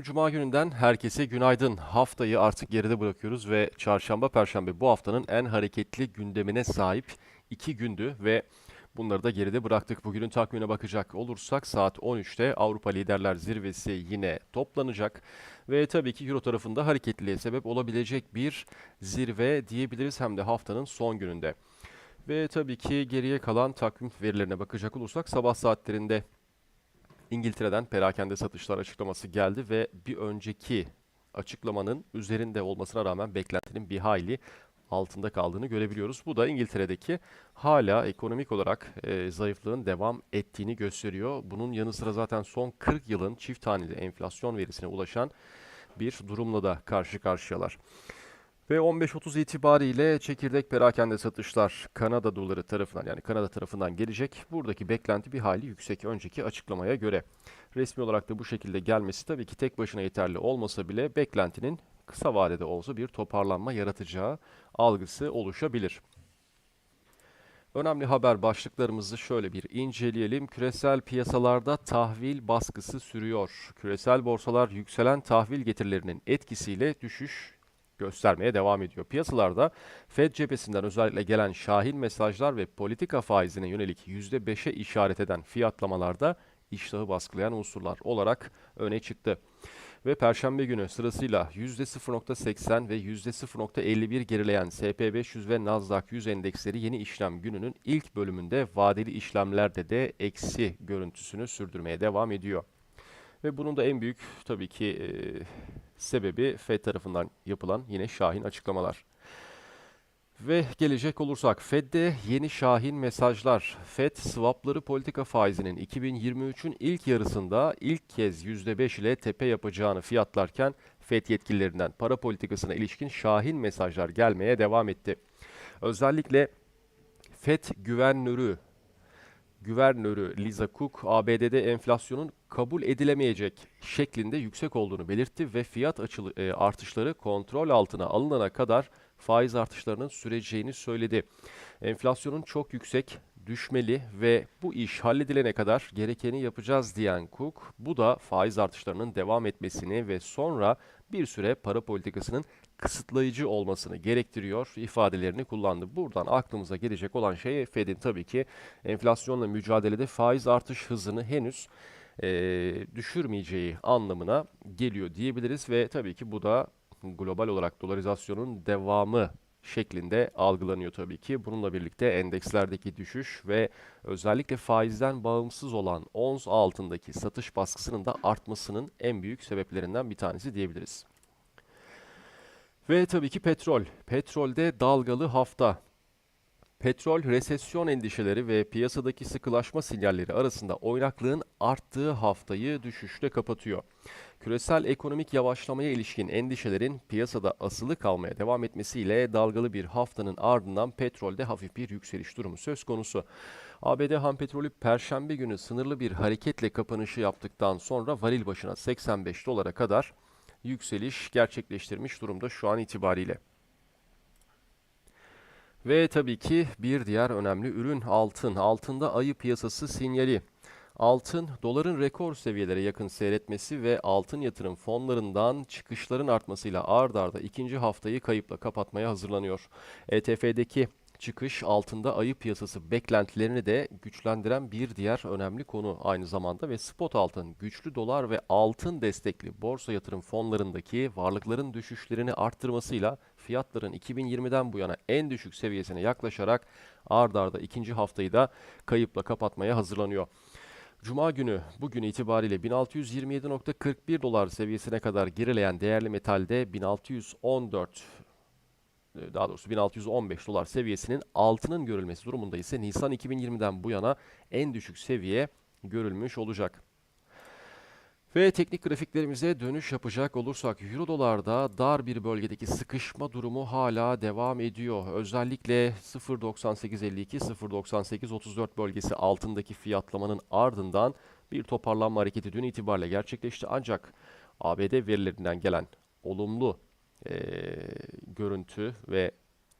21 Ekim Cuma gününden herkese günaydın. Haftayı artık geride bırakıyoruz ve çarşamba, perşembe bu haftanın en hareketli gündemine sahip iki gündü ve bunları da geride bıraktık. Bugünün takvimine bakacak olursak saat 13'te Avrupa Liderler Zirvesi yine toplanacak ve tabii ki Euro tarafında hareketliliğe sebep olabilecek bir zirve diyebiliriz hem de haftanın son gününde. Ve tabii ki geriye kalan takvim verilerine bakacak olursak sabah saatlerinde İngiltere'den perakende satışlar açıklaması geldi ve bir önceki açıklamanın üzerinde olmasına rağmen beklentinin bir hayli altında kaldığını görebiliyoruz. Bu da İngiltere'deki hala ekonomik olarak e, zayıflığın devam ettiğini gösteriyor. Bunun yanı sıra zaten son 40 yılın çift haneli enflasyon verisine ulaşan bir durumla da karşı karşıyalar. Ve 15.30 itibariyle çekirdek perakende satışlar Kanada doları tarafından yani Kanada tarafından gelecek. Buradaki beklenti bir hali yüksek önceki açıklamaya göre. Resmi olarak da bu şekilde gelmesi tabii ki tek başına yeterli olmasa bile beklentinin kısa vadede olsa bir toparlanma yaratacağı algısı oluşabilir. Önemli haber başlıklarımızı şöyle bir inceleyelim. Küresel piyasalarda tahvil baskısı sürüyor. Küresel borsalar yükselen tahvil getirilerinin etkisiyle düşüş göstermeye devam ediyor. Piyasalarda Fed cephesinden özellikle gelen şahin mesajlar ve politika faizine yönelik %5'e işaret eden fiyatlamalarda iştahı baskılayan unsurlar olarak öne çıktı. Ve Perşembe günü sırasıyla %0.80 ve %0.51 gerileyen SP500 ve Nasdaq 100 endeksleri yeni işlem gününün ilk bölümünde vadeli işlemlerde de eksi görüntüsünü sürdürmeye devam ediyor. Ve bunun da en büyük tabii ki e, sebebi Fed tarafından yapılan yine şahin açıklamalar. Ve gelecek olursak Fed'de yeni şahin mesajlar. Fed swapları politika faizinin 2023'ün ilk yarısında ilk kez %5 ile tepe yapacağını fiyatlarken Fed yetkililerinden para politikasına ilişkin şahin mesajlar gelmeye devam etti. Özellikle Fed güvernörü Güvernörü Lisa Cook, ABD'de enflasyonun kabul edilemeyecek şeklinde yüksek olduğunu belirtti ve fiyat açılı, e, artışları kontrol altına alınana kadar faiz artışlarının süreceğini söyledi. Enflasyonun çok yüksek, düşmeli ve bu iş halledilene kadar gerekeni yapacağız diyen Cook, bu da faiz artışlarının devam etmesini ve sonra bir süre para politikasının kısıtlayıcı olmasını gerektiriyor ifadelerini kullandı. Buradan aklımıza gelecek olan şey Fed'in tabii ki enflasyonla mücadelede faiz artış hızını henüz e, düşürmeyeceği anlamına geliyor diyebiliriz ve tabii ki bu da global olarak dolarizasyonun devamı şeklinde algılanıyor tabii ki. Bununla birlikte endekslerdeki düşüş ve özellikle faizden bağımsız olan ons altındaki satış baskısının da artmasının en büyük sebeplerinden bir tanesi diyebiliriz. Ve tabii ki petrol. Petrolde dalgalı hafta. Petrol resesyon endişeleri ve piyasadaki sıkılaşma sinyalleri arasında oynaklığın arttığı haftayı düşüşle kapatıyor. Küresel ekonomik yavaşlamaya ilişkin endişelerin piyasada asılı kalmaya devam etmesiyle dalgalı bir haftanın ardından petrolde hafif bir yükseliş durumu söz konusu. ABD ham petrolü perşembe günü sınırlı bir hareketle kapanışı yaptıktan sonra varil başına 85 dolara kadar yükseliş gerçekleştirmiş durumda şu an itibariyle. Ve tabii ki bir diğer önemli ürün altın. Altında ayı piyasası sinyali. Altın, doların rekor seviyelere yakın seyretmesi ve altın yatırım fonlarından çıkışların artmasıyla ard arda ikinci haftayı kayıpla kapatmaya hazırlanıyor. ETF'deki çıkış altında ayı piyasası beklentilerini de güçlendiren bir diğer önemli konu aynı zamanda ve spot altın, güçlü dolar ve altın destekli borsa yatırım fonlarındaki varlıkların düşüşlerini arttırmasıyla fiyatların 2020'den bu yana en düşük seviyesine yaklaşarak ard arda ikinci haftayı da kayıpla kapatmaya hazırlanıyor. Cuma günü bugün itibariyle 1627.41 dolar seviyesine kadar gerileyen değerli metalde 1614 e, daha doğrusu 1615 dolar seviyesinin altının görülmesi durumunda ise Nisan 2020'den bu yana en düşük seviye görülmüş olacak. Ve teknik grafiklerimize dönüş yapacak olursak Euro dolarda dar bir bölgedeki sıkışma durumu hala devam ediyor. Özellikle 0.9852 0.9834 bölgesi altındaki fiyatlamanın ardından bir toparlanma hareketi dün itibariyle gerçekleşti. Ancak ABD verilerinden gelen olumlu e, görüntü ve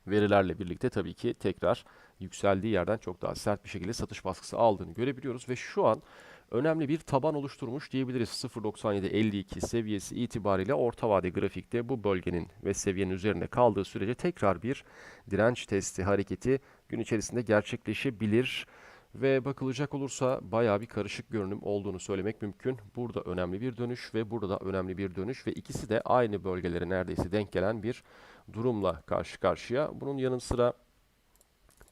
verilerle birlikte tabii ki tekrar yükseldiği yerden çok daha sert bir şekilde satış baskısı aldığını görebiliyoruz ve şu an önemli bir taban oluşturmuş diyebiliriz. 0.97-52 seviyesi itibariyle orta vade grafikte bu bölgenin ve seviyenin üzerinde kaldığı sürece tekrar bir direnç testi hareketi gün içerisinde gerçekleşebilir. Ve bakılacak olursa bayağı bir karışık görünüm olduğunu söylemek mümkün. Burada önemli bir dönüş ve burada da önemli bir dönüş ve ikisi de aynı bölgelere neredeyse denk gelen bir durumla karşı karşıya. Bunun yanı sıra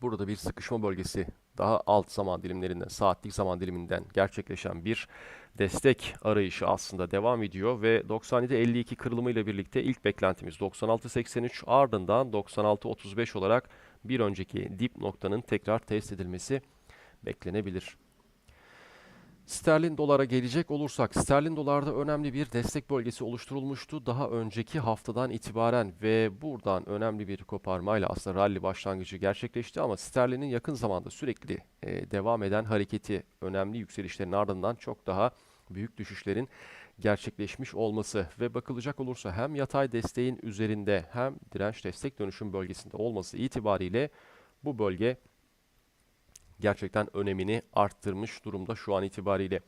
burada bir sıkışma bölgesi daha alt zaman dilimlerinden, saatlik zaman diliminden gerçekleşen bir destek arayışı aslında devam ediyor ve 97-52 kırılımıyla birlikte ilk beklentimiz 96-83 ardından 96-35 olarak bir önceki dip noktanın tekrar test edilmesi beklenebilir. Sterlin dolara gelecek olursak, sterlin dolarda önemli bir destek bölgesi oluşturulmuştu daha önceki haftadan itibaren ve buradan önemli bir koparmayla aslında rally başlangıcı gerçekleşti ama sterlinin yakın zamanda sürekli e, devam eden hareketi önemli yükselişlerin ardından çok daha büyük düşüşlerin gerçekleşmiş olması ve bakılacak olursa hem yatay desteğin üzerinde hem direnç destek dönüşüm bölgesinde olması itibariyle bu bölge gerçekten önemini arttırmış durumda şu an itibariyle.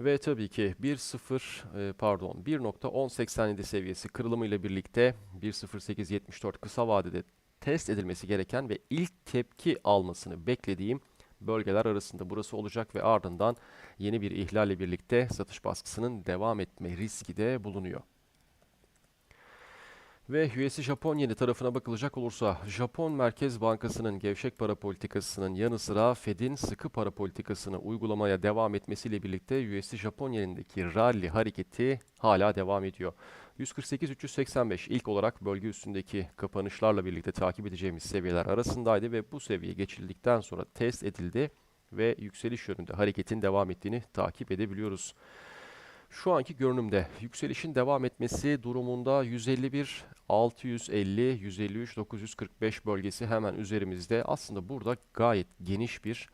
Ve tabii ki 1.0 e, pardon 1.1087 seviyesi kırılımıyla birlikte 1.0874 kısa vadede test edilmesi gereken ve ilk tepki almasını beklediğim bölgeler arasında burası olacak ve ardından yeni bir ihlalle birlikte satış baskısının devam etme riski de bulunuyor. Ve USD Japon yeni tarafına bakılacak olursa Japon Merkez Bankası'nın gevşek para politikasının yanı sıra Fed'in sıkı para politikasını uygulamaya devam etmesiyle birlikte USD Japon yenindeki rally hareketi hala devam ediyor. 148-385 ilk olarak bölge üstündeki kapanışlarla birlikte takip edeceğimiz seviyeler arasındaydı ve bu seviye geçildikten sonra test edildi ve yükseliş yönünde hareketin devam ettiğini takip edebiliyoruz. Şu anki görünümde yükselişin devam etmesi durumunda 151 650 153 945 bölgesi hemen üzerimizde. Aslında burada gayet geniş bir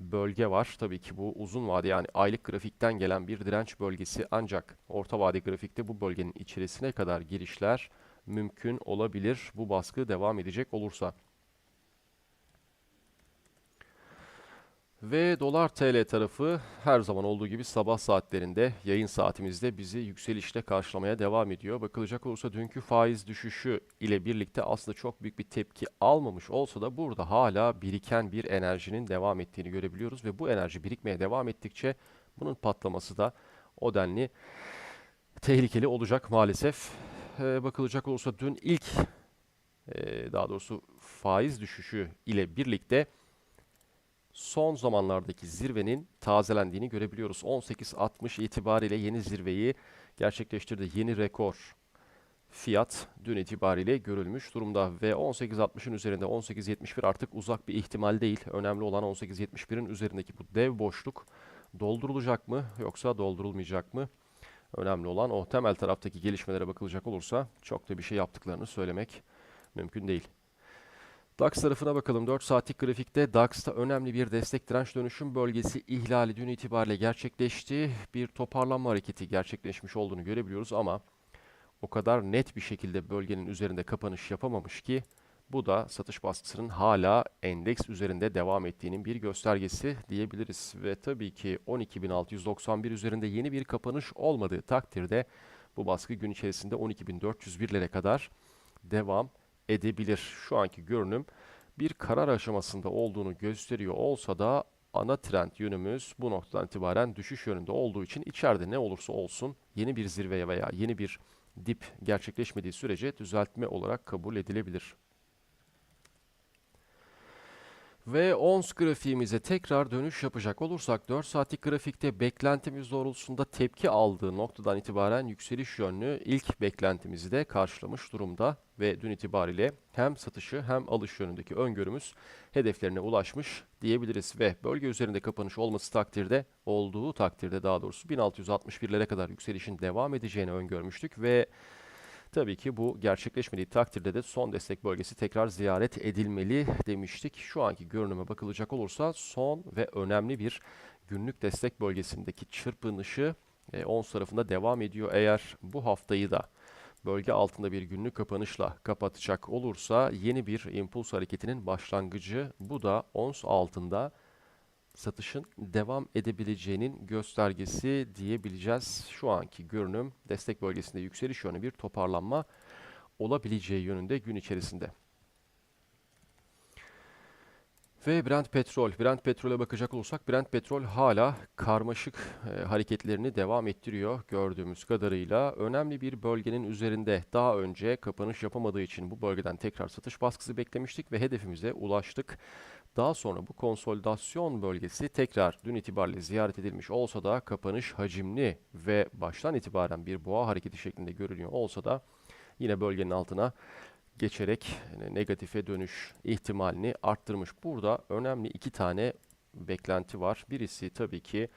bölge var. Tabii ki bu uzun vade yani aylık grafikten gelen bir direnç bölgesi ancak orta vade grafikte bu bölgenin içerisine kadar girişler mümkün olabilir. Bu baskı devam edecek olursa. Ve dolar TL tarafı her zaman olduğu gibi sabah saatlerinde yayın saatimizde bizi yükselişle karşılamaya devam ediyor. Bakılacak olursa dünkü faiz düşüşü ile birlikte aslında çok büyük bir tepki almamış olsa da burada hala biriken bir enerjinin devam ettiğini görebiliyoruz ve bu enerji birikmeye devam ettikçe bunun patlaması da o denli tehlikeli olacak maalesef. Ee, bakılacak olursa dün ilk e, daha doğrusu faiz düşüşü ile birlikte son zamanlardaki zirvenin tazelendiğini görebiliyoruz. 18.60 itibariyle yeni zirveyi gerçekleştirdi. Yeni rekor fiyat dün itibariyle görülmüş durumda ve 18.60'ın üzerinde 18.71 artık uzak bir ihtimal değil. Önemli olan 18.71'in üzerindeki bu dev boşluk doldurulacak mı yoksa doldurulmayacak mı? Önemli olan o temel taraftaki gelişmelere bakılacak olursa çok da bir şey yaptıklarını söylemek mümkün değil. DAX tarafına bakalım. 4 saatlik grafikte DAX'ta önemli bir destek direnç dönüşüm bölgesi ihlali dün itibariyle gerçekleşti. Bir toparlanma hareketi gerçekleşmiş olduğunu görebiliyoruz ama o kadar net bir şekilde bölgenin üzerinde kapanış yapamamış ki bu da satış baskısının hala endeks üzerinde devam ettiğinin bir göstergesi diyebiliriz. Ve tabii ki 12.691 üzerinde yeni bir kapanış olmadığı takdirde bu baskı gün içerisinde 12.401'lere kadar devam edebilir. Şu anki görünüm bir karar aşamasında olduğunu gösteriyor olsa da ana trend yönümüz bu noktadan itibaren düşüş yönünde olduğu için içeride ne olursa olsun yeni bir zirveye veya yeni bir dip gerçekleşmediği sürece düzeltme olarak kabul edilebilir. Ve ons grafiğimize tekrar dönüş yapacak olursak 4 saatlik grafikte beklentimiz doğrultusunda tepki aldığı noktadan itibaren yükseliş yönlü ilk beklentimizi de karşılamış durumda. Ve dün itibariyle hem satışı hem alış yönündeki öngörümüz hedeflerine ulaşmış diyebiliriz. Ve bölge üzerinde kapanış olması takdirde olduğu takdirde daha doğrusu 1661'lere kadar yükselişin devam edeceğini öngörmüştük. Ve Tabii ki bu gerçekleşmediği takdirde de son destek bölgesi tekrar ziyaret edilmeli demiştik. Şu anki görünüme bakılacak olursa son ve önemli bir günlük destek bölgesindeki çırpınışı e, ons tarafında devam ediyor. Eğer bu haftayı da bölge altında bir günlük kapanışla kapatacak olursa yeni bir impuls hareketinin başlangıcı bu da ons altında satışın devam edebileceğinin göstergesi diyebileceğiz. Şu anki görünüm destek bölgesinde yükseliş yönü bir toparlanma olabileceği yönünde gün içerisinde. Ve Brent petrol. Brent petrole bakacak olursak Brent petrol hala karmaşık e, hareketlerini devam ettiriyor gördüğümüz kadarıyla. Önemli bir bölgenin üzerinde daha önce kapanış yapamadığı için bu bölgeden tekrar satış baskısı beklemiştik ve hedefimize ulaştık. Daha sonra bu konsolidasyon bölgesi tekrar dün itibariyle ziyaret edilmiş olsa da kapanış hacimli ve baştan itibaren bir boğa hareketi şeklinde görünüyor olsa da yine bölgenin altına geçerek negatife dönüş ihtimalini arttırmış. Burada önemli iki tane beklenti var. Birisi tabii ki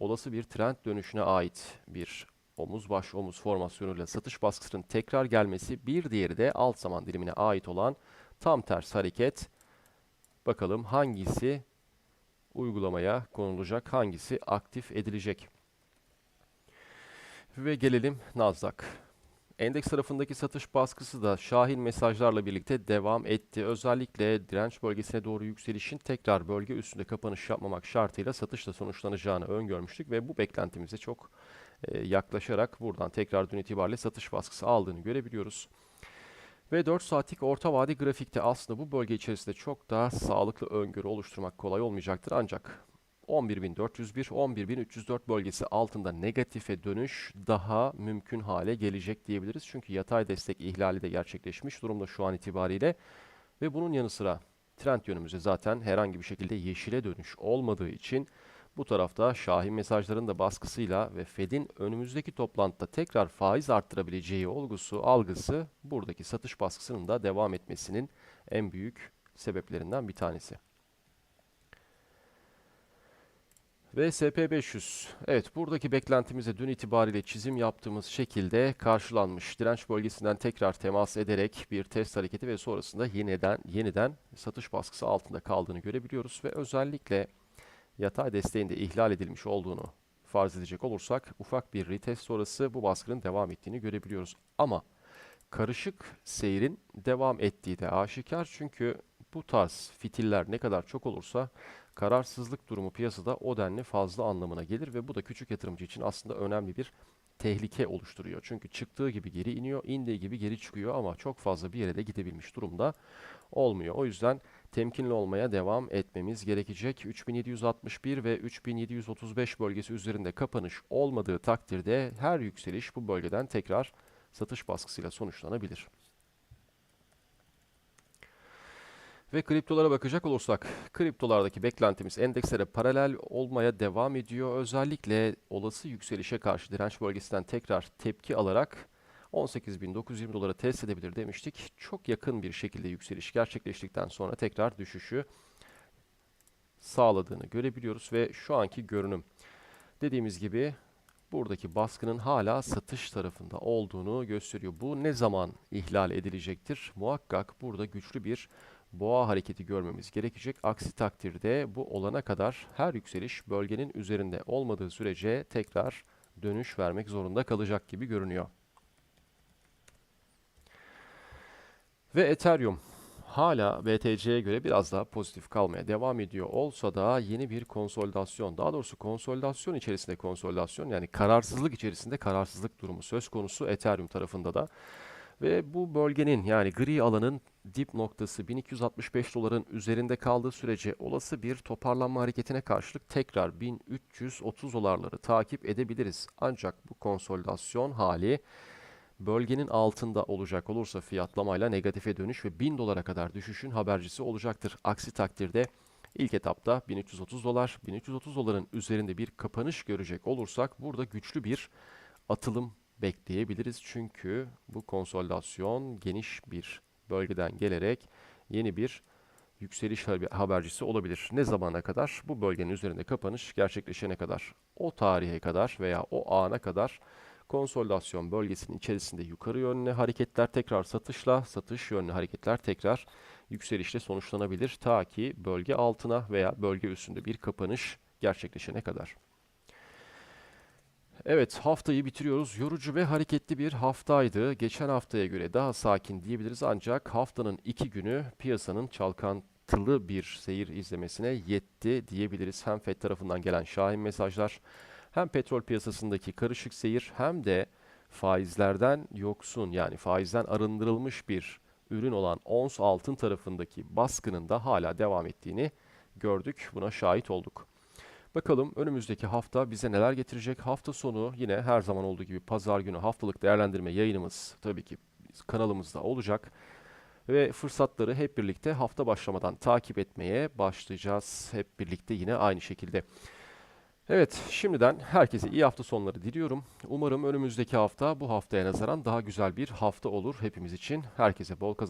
olası bir trend dönüşüne ait bir omuz baş omuz formasyonuyla satış baskısının tekrar gelmesi. Bir diğeri de alt zaman dilimine ait olan tam ters hareket. Bakalım hangisi uygulamaya konulacak, hangisi aktif edilecek. Ve gelelim Nasdaq. Endeks tarafındaki satış baskısı da şahin mesajlarla birlikte devam etti. Özellikle direnç bölgesine doğru yükselişin tekrar bölge üstünde kapanış yapmamak şartıyla satışla sonuçlanacağını öngörmüştük ve bu beklentimize çok e, yaklaşarak buradan tekrar dün itibariyle satış baskısı aldığını görebiliyoruz. Ve 4 saatlik orta vade grafikte aslında bu bölge içerisinde çok daha sağlıklı öngörü oluşturmak kolay olmayacaktır. Ancak 11.401, 11.304 bölgesi altında negatife dönüş daha mümkün hale gelecek diyebiliriz. Çünkü yatay destek ihlali de gerçekleşmiş durumda şu an itibariyle. Ve bunun yanı sıra trend yönümüzde zaten herhangi bir şekilde yeşile dönüş olmadığı için bu tarafta Şahin mesajların da baskısıyla ve Fed'in önümüzdeki toplantıda tekrar faiz arttırabileceği olgusu, algısı buradaki satış baskısının da devam etmesinin en büyük sebeplerinden bir tanesi. Ve SP500. Evet buradaki beklentimize dün itibariyle çizim yaptığımız şekilde karşılanmış. Direnç bölgesinden tekrar temas ederek bir test hareketi ve sonrasında yeniden yeniden satış baskısı altında kaldığını görebiliyoruz ve özellikle yatay desteğinde ihlal edilmiş olduğunu farz edecek olursak ufak bir retest sonrası bu baskının devam ettiğini görebiliyoruz. Ama karışık seyrin devam ettiği de aşikar çünkü bu tarz fitiller ne kadar çok olursa kararsızlık durumu piyasada o denli fazla anlamına gelir ve bu da küçük yatırımcı için aslında önemli bir tehlike oluşturuyor. Çünkü çıktığı gibi geri iniyor, indiği gibi geri çıkıyor ama çok fazla bir yere de gidebilmiş durumda olmuyor. O yüzden temkinli olmaya devam etmemiz gerekecek. 3761 ve 3735 bölgesi üzerinde kapanış olmadığı takdirde her yükseliş bu bölgeden tekrar satış baskısıyla sonuçlanabilir. Ve kriptolara bakacak olursak, kriptolardaki beklentimiz endekslere paralel olmaya devam ediyor. Özellikle olası yükselişe karşı direnç bölgesinden tekrar tepki alarak 18.920 dolara test edebilir demiştik. Çok yakın bir şekilde yükseliş gerçekleştikten sonra tekrar düşüşü sağladığını görebiliyoruz ve şu anki görünüm dediğimiz gibi buradaki baskının hala satış tarafında olduğunu gösteriyor. Bu ne zaman ihlal edilecektir? Muhakkak burada güçlü bir boğa hareketi görmemiz gerekecek. Aksi takdirde bu olana kadar her yükseliş bölgenin üzerinde olmadığı sürece tekrar dönüş vermek zorunda kalacak gibi görünüyor. Ve Ethereum hala BTC'ye göre biraz daha pozitif kalmaya devam ediyor olsa da yeni bir konsolidasyon, daha doğrusu konsolidasyon içerisinde konsolidasyon yani kararsızlık içerisinde kararsızlık durumu söz konusu Ethereum tarafında da. Ve bu bölgenin yani gri alanın dip noktası 1265 doların üzerinde kaldığı sürece olası bir toparlanma hareketine karşılık tekrar 1330 dolarları takip edebiliriz. Ancak bu konsolidasyon hali bölgenin altında olacak olursa fiyatlamayla negatife dönüş ve 1000 dolara kadar düşüşün habercisi olacaktır. Aksi takdirde ilk etapta 1330 dolar, 1330 doların üzerinde bir kapanış görecek olursak burada güçlü bir atılım bekleyebiliriz. Çünkü bu konsolidasyon geniş bir bölgeden gelerek yeni bir yükseliş habercisi olabilir. Ne zamana kadar? Bu bölgenin üzerinde kapanış gerçekleşene kadar. O tarihe kadar veya o ana kadar konsolidasyon bölgesinin içerisinde yukarı yönlü hareketler tekrar satışla, satış yönlü hareketler tekrar yükselişle sonuçlanabilir. Ta ki bölge altına veya bölge üstünde bir kapanış gerçekleşene kadar. Evet haftayı bitiriyoruz. Yorucu ve hareketli bir haftaydı. Geçen haftaya göre daha sakin diyebiliriz ancak haftanın iki günü piyasanın çalkan abartılı bir seyir izlemesine yetti diyebiliriz. Hem FED tarafından gelen şahin mesajlar, hem petrol piyasasındaki karışık seyir hem de faizlerden yoksun yani faizden arındırılmış bir ürün olan ons altın tarafındaki baskının da hala devam ettiğini gördük. Buna şahit olduk. Bakalım önümüzdeki hafta bize neler getirecek? Hafta sonu yine her zaman olduğu gibi pazar günü haftalık değerlendirme yayınımız tabii ki kanalımızda olacak. Ve fırsatları hep birlikte hafta başlamadan takip etmeye başlayacağız. Hep birlikte yine aynı şekilde. Evet, şimdiden herkese iyi hafta sonları diliyorum. Umarım önümüzdeki hafta bu haftaya nazaran daha güzel bir hafta olur hepimiz için. Herkese bol kazançlar.